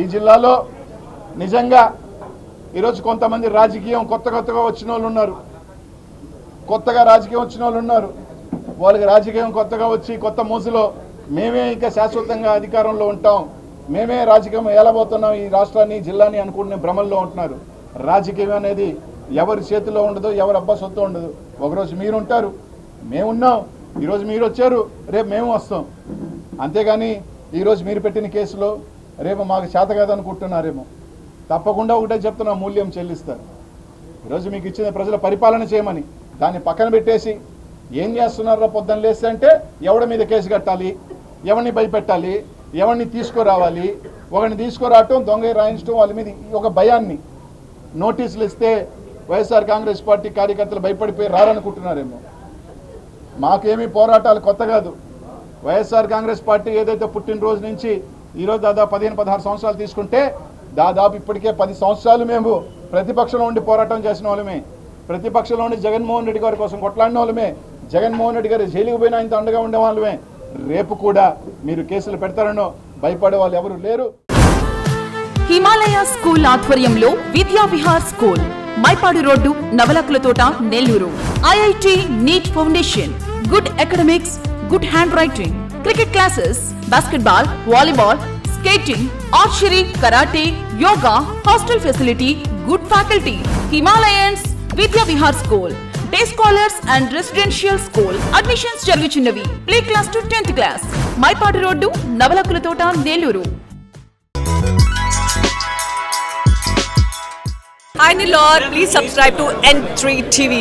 ఈ జిల్లాలో నిజంగా ఈరోజు కొంతమంది రాజకీయం కొత్త కొత్తగా వచ్చిన వాళ్ళు ఉన్నారు. కొత్తగా రాజకీయం వచ్చిన వాళ్ళు ఉన్నారు. వాళ్ళకి రాజకీయం కొత్తగా వచ్చి కొత్త మూసులో మేమే ఇంకా శాశ్వతంగా అధికారంలో ఉంటాం. మేమే రాజకీయం ఏలబోతున్నాం ఈ రాష్ట్రాన్ని జిల్లాని అనుకునే భ్రమల్లో ఉంటున్నారు. రాజకీయం అనేది ఎవరి చేతిలో ఉండదు ఎవరి అబ్బా సొత్తు ఉండదు. ఒకరోజు మీరు ఉంటారు మేమున్నాం. ఈరోజు మీరు వచ్చారు రేపు మేము వస్తాం. అంతేగాని ఈరోజు మీరు పెట్టిన కేసులో రేపు మాకు చేత కాదనుకుంటున్నారేమో తప్పకుండా ఒకటే చెప్తున్నా మూల్యం చెల్లిస్తారు. ఈరోజు మీకు ఇచ్చిన ప్రజల పరిపాలన చేయమని దాన్ని పక్కన పెట్టేసి ఏం చేస్తున్నారో పొద్దున్న లేస్తే అంటే ఎవడి మీద కేసు కట్టాలి ఎవరిని భయపెట్టాలి ఎవరిని తీసుకురావాలి ఒకరిని తీసుకురావటం దొంగ రాయించడం వాళ్ళ మీద ఒక భయాన్ని నోటీసులు ఇస్తే వైఎస్ఆర్ కాంగ్రెస్ పార్టీ కార్యకర్తలు భయపడిపోయి రారనుకుంటున్నారేమో. మాకేమీ పోరాటాలు కొత్త కాదు. వైఎస్ఆర్ కాంగ్రెస్ పార్టీ ఏదైతే పుట్టినరోజు నుంచి ఈరోజు దాదాపు పదిహేను పదహారు సంవత్సరాలు తీసుకుంటే దాదాపు ఇప్పటికే పది సంవత్సరాలు మేము ప్రతిపక్షంలో ఉండి పోరాటం చేసిన వాళ్ళమే. ప్రతిపక్షంలో ఉండి జగన్మోహన్ రెడ్డి గారి కోసం కొట్లాడిన వాళ్ళమే. జగన్మోహన్ రెడ్డి గారు జైలుకు పోయిన ఆయనతో అండగా ఉండే వాళ్ళమే. రేపు కూడా మీరు కేసులు పెడతారనో భయపడే వాళ్ళు ఎవరు లేరు. హిమాలయ స్కూల్ ఆధ్వర్యంలో Vidya Vihar school Mypadu road Navalakula Thota Nellore. IIT NEET foundation good academics good handwriting cricket classes basketball volleyball skating archery karate yoga hostel facility good faculty Himalayans Vidya Vihar school day scholars and residential school admissions జరుగుచున్నవి. Play class to tenth class Mypadu road Navalakula Thota Nellore. Hi Nilor, please subscribe to N3 TV.